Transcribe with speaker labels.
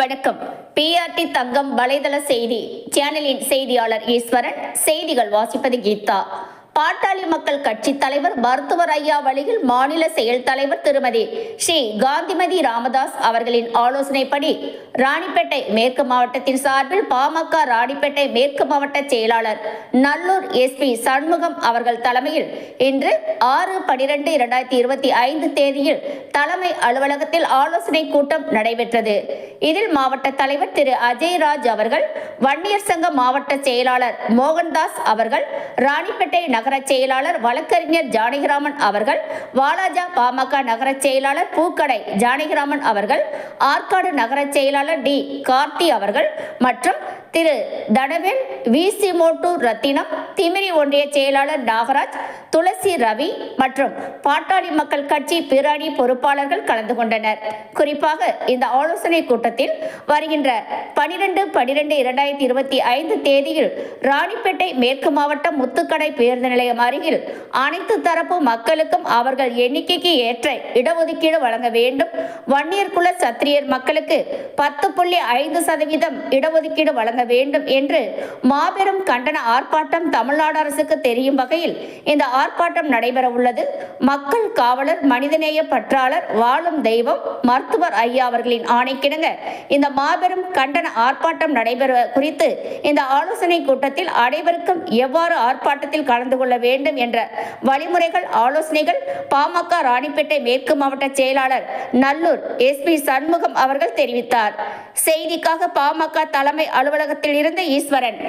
Speaker 1: வணக்கம். பிஆர்டி தங்கம் வலைதள செய்தி சேனலின் செய்தியாளர் ஈஸ்வரன் செய்திகள் வாசிப்பது கீதா. பாட்டாளி மக்கள் கட்சி தலைவர் மருத்துவர் ஐயா வழியில் மாநில செயல் தலைவர் திருமதி ஸ்ரீ காந்திமதி ராமதாஸ் அவர்களின் ஆலோசனைப்படி ராணிப்பேட்டை மேற்கு மாவட்டத்தின் சார்பில் பாமக ராணிப்பேட்டை மேற்கு மாவட்ட செயலாளர் நல்லூர் எஸ்பி சண்முகம் அவர்கள் தலைமையில் இன்று ஆறு பனிரெண்டு இரண்டாயிரத்தி இருபத்தி ஐந்து தேதியில் தலைமை அலுவலகத்தில் ஆலோசனை கூட்டம் நடைபெற்றது. இதில் மாவட்ட தலைவர் திரு அஜய்ராஜ் அவர்கள் வன்னியர் சங்க மாவட்ட செயலாளர் மோகன்தாஸ் அவர்கள் ராணிப்பேட்டை நகர செயலாளர் வழக்கறிஞர் ஜானகிராமன் அவர்கள் வாலாஜா பாமக நகர செயலாளர் பூக்கடை ஜானகிராமன் அவர்கள் ஆற்காடு நகர செயலாளர் டி கார்த்தி அவர்கள் மற்றும் திரு தனவேல் விசி ரத்தினம் திமிரி ஒன்றிய செயலாளர் நாகராஜ் துளசி ரவி மற்றும் பாட்டாளி மக்கள் கட்சி பிராணி பொறுப்பாளர்கள் கலந்து கொண்டனர். குறிப்பாக இந்த ஆலோசனை கூட்டத்தில் வருகின்ற பனிரெண்டு பனிரெண்டு இரண்டாயிரத்தி இருபத்தி ஐந்து தேதியில் ராணிப்பேட்டை மேற்கு மாவட்டம் முத்துக்கடை பேருந்து நிலையம் அருகில் அனைத்து தரப்பு மக்களுக்கும் அவர்கள் எண்ணிக்கைக்கு ஏற்ற இடஒதுக்கீடு வழங்க வேண்டும். வன்னியர் குல சத்திரியர் மக்களுக்கு பத்து புள்ளி ஐந்து சதவீதம் இடஒதுக்கீடு வழங்க வேண்டும் என்று மாபெரும் கண்டன ஆர்ப்பாட்டம் தமிழ்நாடு அரசுக்கு தெரியும் வகையில் இந்த ஆர்ப்பாட்டம் நடைபெற உள்ளது மக்கள் காவலர் மனிதநேய பற்றாளர் வாழும் தெய்வம் மருத்துவர் ஐயா அவர்களின் ஆணைக்கிணங்க இந்த மாபெரும் கண்டன ஆர்ப்பாட்டம் நடைபெற குறித்து இந்த ஆலோசனை கூட்டத்தில் அனைவருக்கும் எவ்வாறு ஆர்ப்பாட்டத்தில் கலந்து கொள்ள வேண்டும் என்ற வழிமுறைகள் ஆலோசனைகள் பாமக ராணிப்பேட்டை மேற்கு மாவட்ட செயலாளர் நல்லூர் எஸ்பி சண்முகம் அவர்கள் தெரிவித்தார். செய்திக்காக பாமக தலைமை அலுவலகத்தில் இருந்து ஈஸ்வரன்.